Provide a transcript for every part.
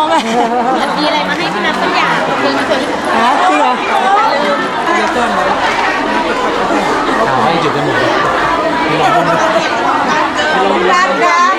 องอะมีอะไรมาให้พี่นัทสักอย่างมีมาเกิดที่ฮะจริงเหรอเอให้จุดจมูกเลย รักนะ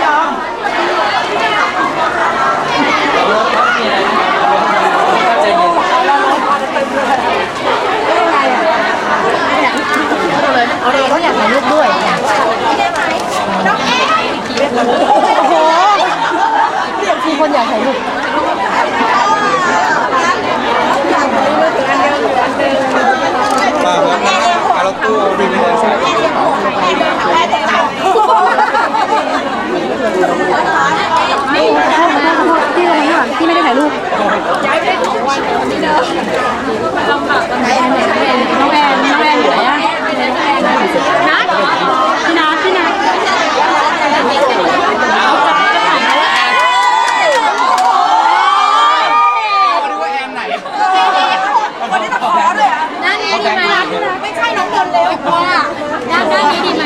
วันที่ต้องขอเลยอะด้านนี้ดีไหมไม่ใช่น้องเดินเร็วพ่อด้านด้านนี้ดีไหม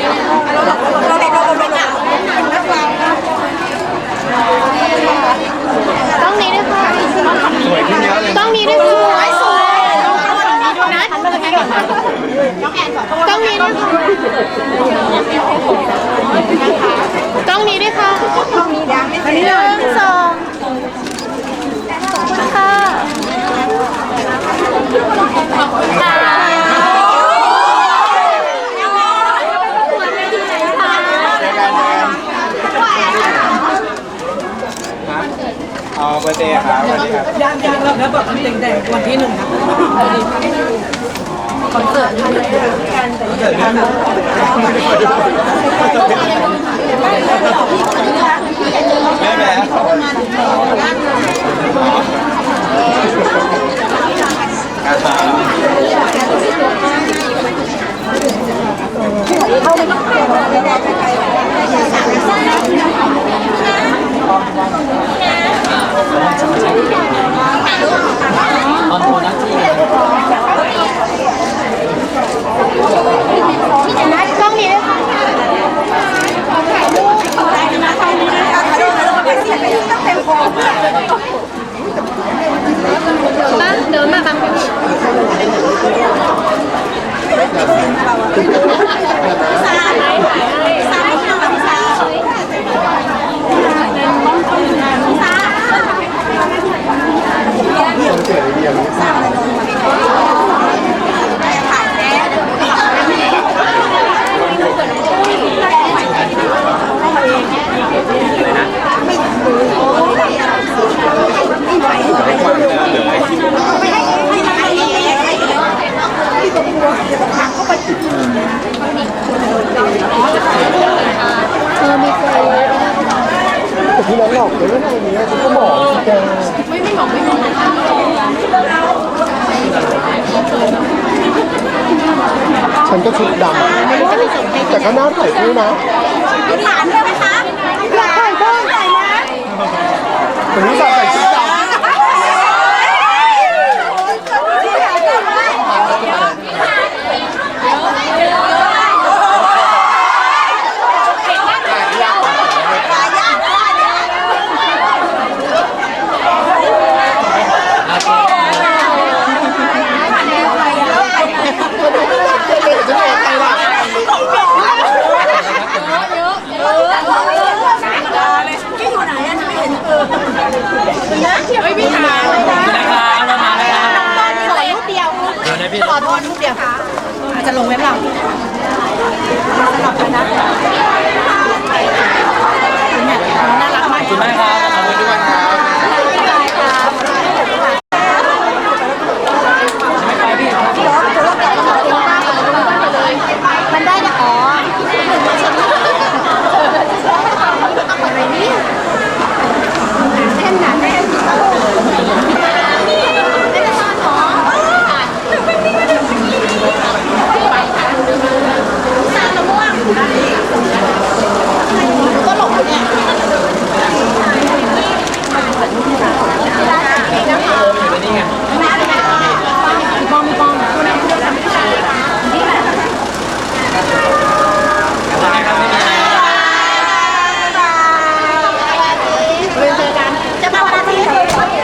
เราเราเราเราเราเราเราเราเราเรา เอาเบอร์เดย์ครับสวัสดีครับ ย่างย่างแล้วแล้วแบบแดงๆวันที่หนึ่งคอนเสิร์ตอะไรกันแต่ยังไม่ทันแม่แม่กาชา นัดกล้องนี้ด้วยค่ะบ้างเดินมาบางคนเออมีเฟร ที่น้องหลอกเลยว่าในนี้ฉันก็บอกแก ไม่ไม่หมองไม่หมอง ฉันก็ชุดดำไม่รู้จะไปส่งให้แต่ก็น่าถ่ายคู่นะพี่ถามได้ไหมคะอยากถ่ายบ้างถ่ายนะแต่นี่ใส่ชุดดำ นะครับเรามาแล้วครับ ขอรูปเดียว เดี๋ยวนะพี่ขอโทษรูปเดียวอาจจะลงเว็บเราสลับกันนะน่ารับคุณะ